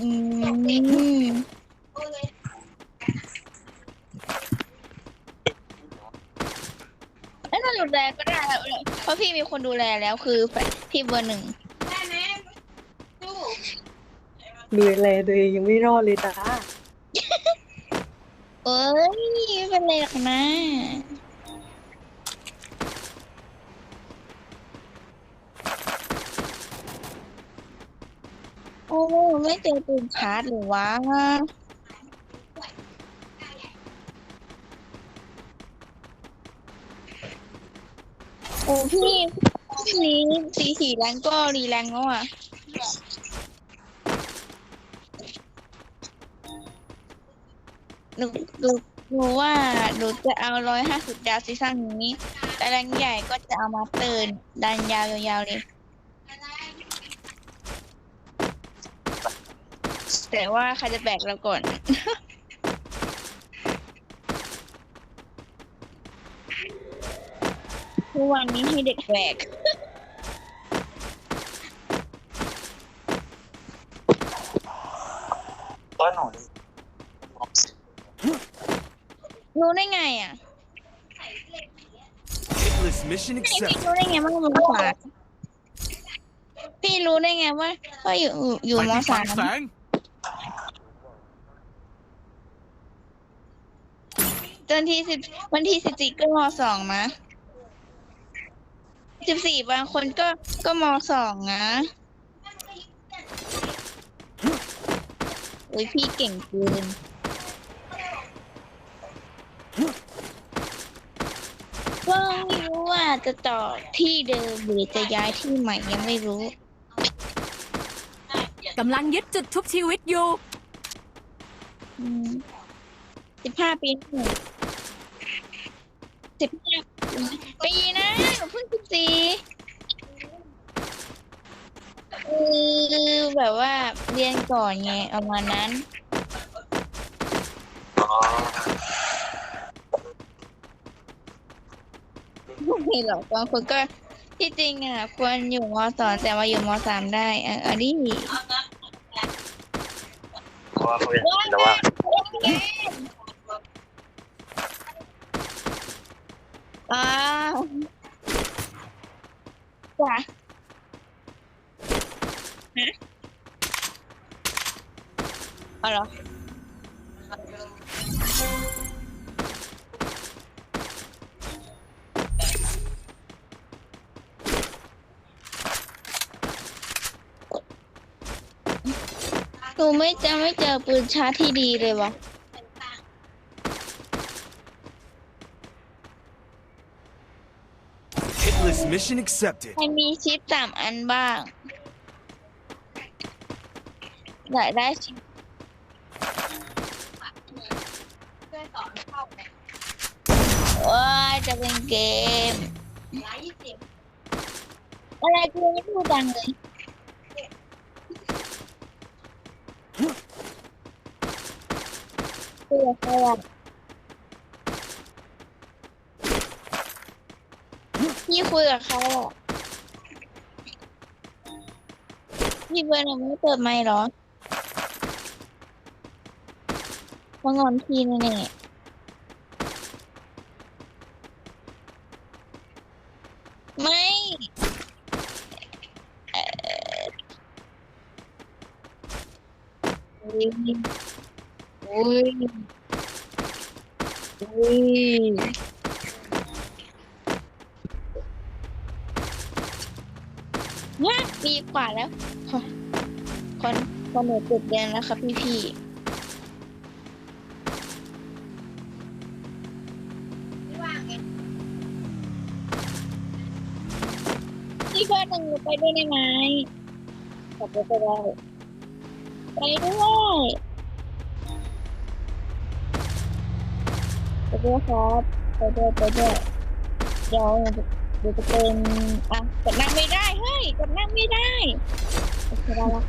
อืมไม่ต้องดูแลก็ได้เพราะพี่มีคนดูแลแล้วคือพี่เบอร์หนึ่งดูแลตัวเองยังไม่รอดเลยจ้าเอ้ยไม่เป็นไรหรอกนะ ไม่เจอปืนชาร์จหรือวะโอ้พี่พี่นี้สีสีแรงก็รีแรงแล้วอะหนูหนูหนูว่าหนูจะเอาร้อยห้าสิบดาวซีซั่นนี้แต่แรงใหญ่ก็จะเอามาเตินดันยาวยาวๆเลย แต่ว่าใครจะแบกเราก่อน ทุกวันนี้ให้เด็กแบกว่าหนูรู้ได้ไงอะ Hitless mission พี่ accepted. รู้ได้ไงว่ามสามพี่รู้ได้ไงว่าว่าอยู่อยู่ไปมที่สาฟางมแส จนที่สิบวันที่สิบสี่ก็มสองนะสิบสี่บางคนก็ก็มสองนะโอ้ยพี่เก่งเกินก็ไม่รู้ว่าจะต่อที่เดิมหรือจะย้ายที่ใหม่ยังไม่รู้ กำลังยึดจุดทุบชีวิตอยู่สิบห้าปีหนึ่ง สิบห้าปีนะหนูเพิ่งสิบสี่คือแบบว่าเรียนก่อนไงเอามาณนั้นอ๋อไม่หรอกบางคนก็ที่จริงอะ ควรอยู่มสองแต่ว่าอยู่มสามได้อะอันนี้เพราะว่าเขาอยากกินแล้วว่า อ้าวจ้ะฮะเอาเหรอหนูไม่จะไม่เจอปืนชาร์จที่ดีเลยวะ mission accepted. ใครมีชิปสามอันบ้างอยากได้ชิปว้ายจะเป็นเกมอะไรกูไม่พูดดังเลยคุยกับใครอะพี่ คุยกับเขาอะพี่เบอร์หนึ่งไม่เปิดไมค์เหรอมางอนพี่แน่ๆไม่เอ่อโอ้ยโอ้ยโอ้ยเนี่ย ปีกว่าแล้วคนคนคนหนูติดเรียนแล้วครับพี่พี่พี่เพื่อนหนึ่งไปด้วยได้ไหมขับรถไปได้ไปด้วยไปด้วยครับไปด้วยไปด้วยเดี๋ยวหนู เดี๋ยวจะเป็นอะกดนั่งไม่ได้เฮ้ยกดนั่งไม่ได้โอเคได้ละ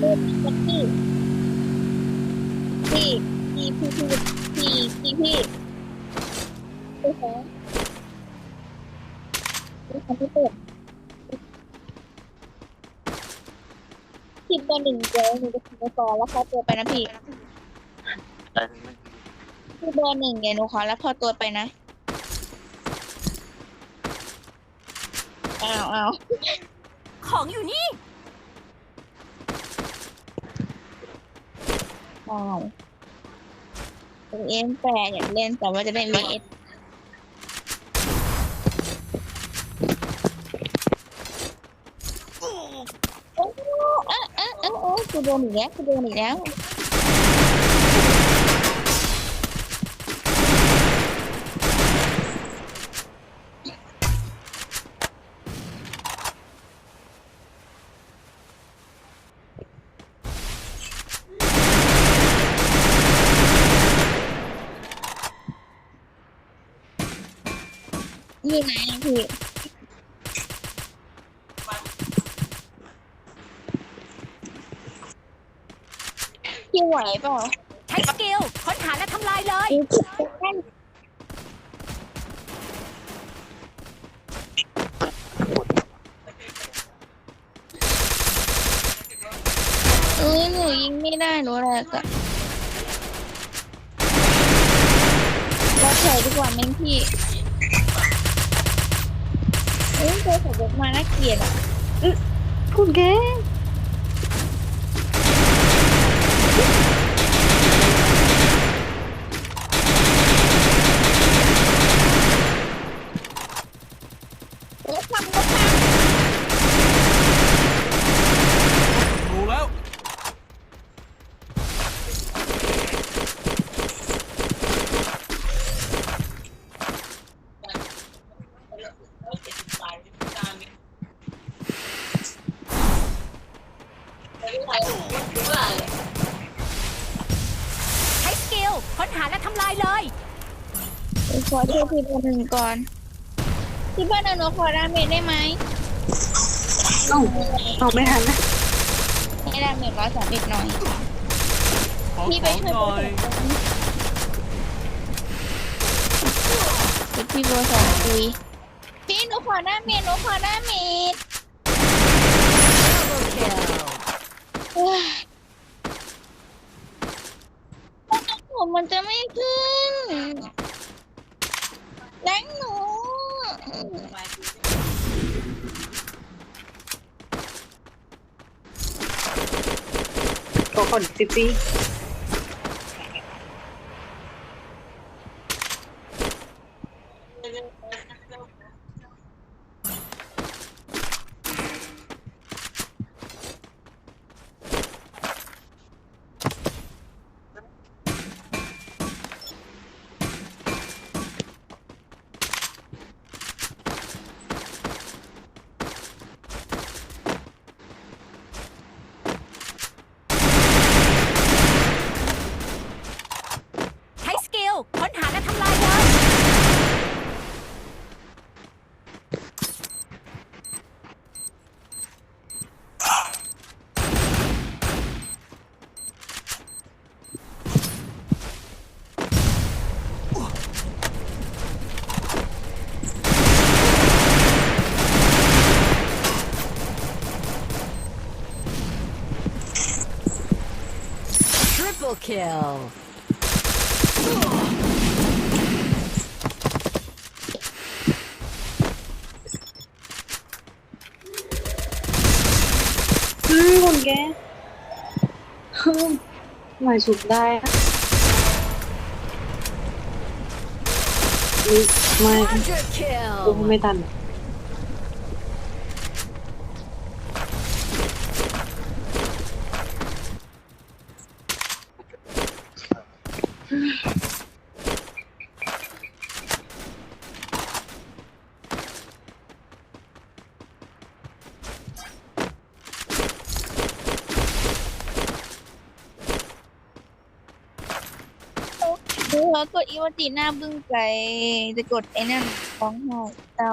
พูดกดที่พี่พี่พี่พี่พี่พี่พี่โอเคพี่คอมพิวเตอร์คิดตัวหนึ่งเจอหนูจะคิดตัวสองแล้วพอตัวไปนะพี่คือเบอร์หนึ่งไงหนูขอแล้วพอตัวไปนะ อ้าวอ้าวของอยู่นี่อ้าวเอ็มแปรอยากเล่นแต่ว่าจะได้มีเอสโอ้เออเออเออเออกูโดนอีกแล้วกูโดนอีกแล้ว อยู่ไหนอะพี่พี่ไหวเปล่าใช้สกิลค้นหาและทำลายเลย เอ้ยหนูยิงไม่ได้หนูแรกอะเราถอยดีกว่าแม่งพี่ เอ้ยเจอขับรถมาน่าเกลียดอะคุณแก เอ้ยทำก็ท รู้แล้ว ใช้สกิลค้นหาและทำลายเลยำขอช่วยพี่เบอร์หนึ่งก่อน พี่เบอร์หนึ่งหนูขอดาเมจได้ไหมเอ้าเอาไม่ทันนะให้ดาเมจร้อยสามสิบหน่อย ขอพี่ขไปองช่วยหน่อยเดี๋ยวพี่เบอร์สองคุยพี่หนูขอดาเมจหนูขอดาเมจ เฮ้ยผมมันจะไม่ขึ้นแรงหนู ตัวคนจิจี ใช้สกิลค้นหาและทำลายเลย Triple kill อืมคุณแกฮึมหมายสุดได้อะนี่ไม่ Quadra กู kill ไม่ทัน เหากดอีวัติหน้าบึ้งไป จะกดไอ้นั่นร้องไห้เศร้า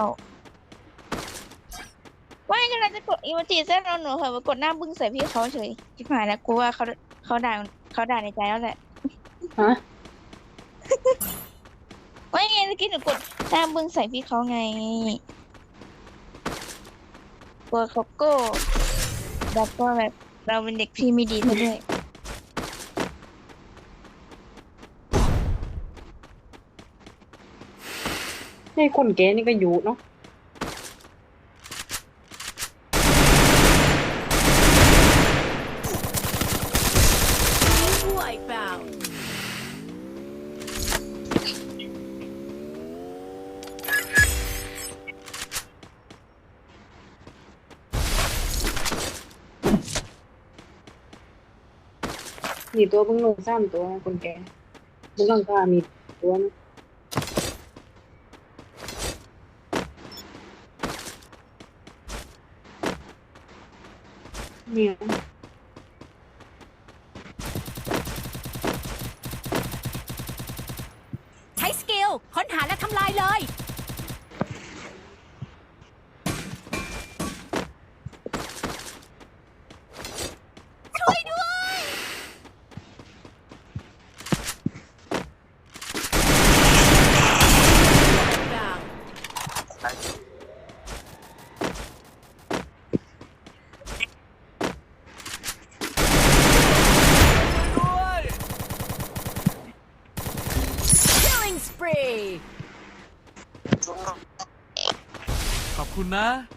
ไม่กำลังจะกดอีวัติเส้นเราหนูเหอะมากดหน้าบึ้งใส่พี่เขาเฉยชิบหายแล้วกูว่าเขาเขาด่าเขาด่าในใจแล้วแหละฮะ ไม่ไงเมื่อกี้หนูกดหน้าบึ้งใส่พี่เขาไงกลัวเขาโก้แบบก็แบบเราเป็นเด็กที่ไม่ดีซะด้วย นี่คนแก่นี่ก็อยู่เนาะมีตัวเพิ่งลงสามตัวคนแก่บนหลังคามีตัวนะ Iya. Karena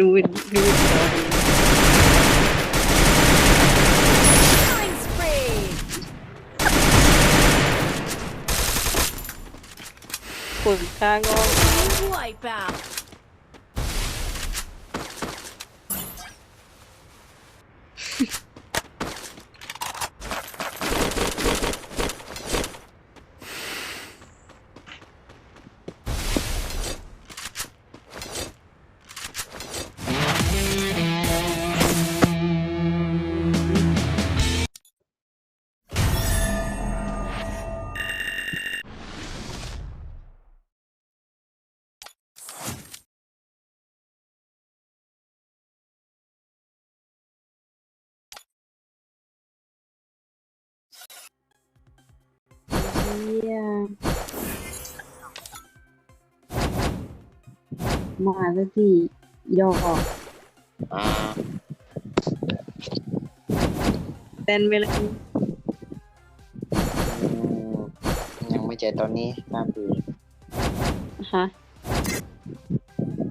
doing, doing Killing spree. Full tango. Wipe out. มาสักทีอีดอกอ่าเต้นไปเลยอืมยังไม่เจอตอนนี้ห้าปีฮะ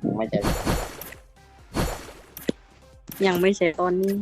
ยังไม่เจอยังไม่เสร็จตอนนี้